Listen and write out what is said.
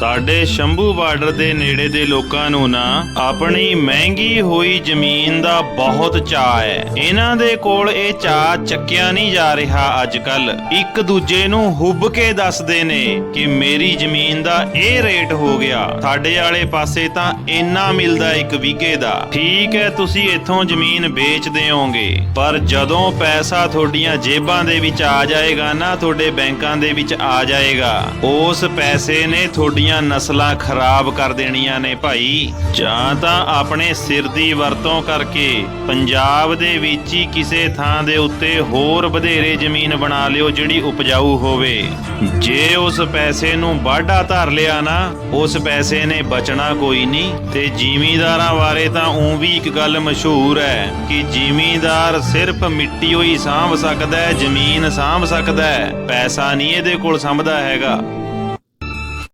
ਸਾਡੇ ਸ਼ੰਭੂ ਬਾਰਡਰ ਦੇ ਨੇੜੇ ਦੇ ਲੋਕਾਂ ਨੂੰ ਨਾ ਆਪਣੀ ਮਹਿੰਗੀ ਹੋਈ ਜ਼ਮੀਨ ਦਾ ਬਹੁਤ ਚਾਅ ਹੈ। ਇਹਨਾਂ ਦੇ ਕੋਲ ਇਹ ਚਾਅ ਚੱਕਿਆ ਨਹੀਂ ਜਾ ਰਿਹਾ ਅੱਜ ਕੱਲ ਇੱਕ ਦੂਜੇ ਨੂੰ ਹੁੱਬ ਕੇ ਦੱਸਦੇ ਨੇ ਕਿ ਮੇਰੀ ਜ਼ਮੀਨ ਦਾ ਇਹ ਰੇਟ ਹੋ ਗਿਆ। ਸਾਡੇ ਵਾਲੇ ਪਾਸੇ ਤਾਂ ਇੰਨਾ ਮਿਲਦਾ ਇੱਕ ਵਿਗੇ ਦਾ। ਠੀਕ ਹੈ, ਤੁਸੀਂ ਇੱਥੋਂ ਜ਼ਮੀਨ ਵੇਚਦੇ ਹੋਗੇ ਪਰ ਜਦੋਂ ਪੈਸਾ ਤੁਹਾਡੀਆਂ ਜੇਬਾਂ ਦੇ ਵਿੱਚ ਆ ਜਾਏਗਾ ਨਾ, ਤੁਹਾਡੇ ਬੈਂਕਾਂ ਦੇ ਵਿੱਚ ਆ ਜਾਏਗਾ। ਉਸ ਪੈਸੇ ਨੇ ਤੁਹਾਡੀਆਂ ਨਸਲਾਂ ਖਰਾਬ ਕਰ ਦੇਣੀਆਂ ਨੇ ਭਾਈ। ਜਾਂ ਤਾਂ ਆਪਣੇ ਸਿਰ ਦੀ ਵਰਤੋਂ ਕਰਕੇ ਪੰਜਾਬ ਦੇ ਵਿੱਚ ਹੀ ਕਿਸੇ ਥਾਂ ਦੇ ਉੱਤੇ ਹੋਰ ਵਧੇਰੇ ਜ਼ਮੀਨ ਬਣਾ ਲਿਓ ਜਿਹੜੀ ਉਪਜਾਊ ਹੋਵੇ। ਜੇ ਉਸ ਪੈਸੇ ਨੂੰ ਵਾਢਾ ਧਰ ਲਿਆ ਨਾ, ਉਸ ਪੈਸੇ ਨੇ ਬਚਣਾ ਕੋਈ ਨਹੀਂ। ਤੇ ਜ਼ਿਮੀਂਦਾਰਾਂ ਬਾਰੇ ਤਾਂ ਉਂ ਵੀ ਇੱਕ ਗੱਲ ਮਸ਼ਹੂਰ ਹੈ ਕਿ ਜ਼ਿਮੀਂਦਾਰ ਸਿਰਫ ਮਿੱਟੀ ਹੋਈ ਸਾਂਭ ਸਕਦਾ ਹੈ, ਜ਼ਮੀਨ ਸਾਂਭ ਸਕਦਾ ਹੈ। ਪੈਸਾ ਨਹੀਂ ਇਹਦੇ ਕੋਲ ਸੰਭਦਾ ਹੈਗਾ।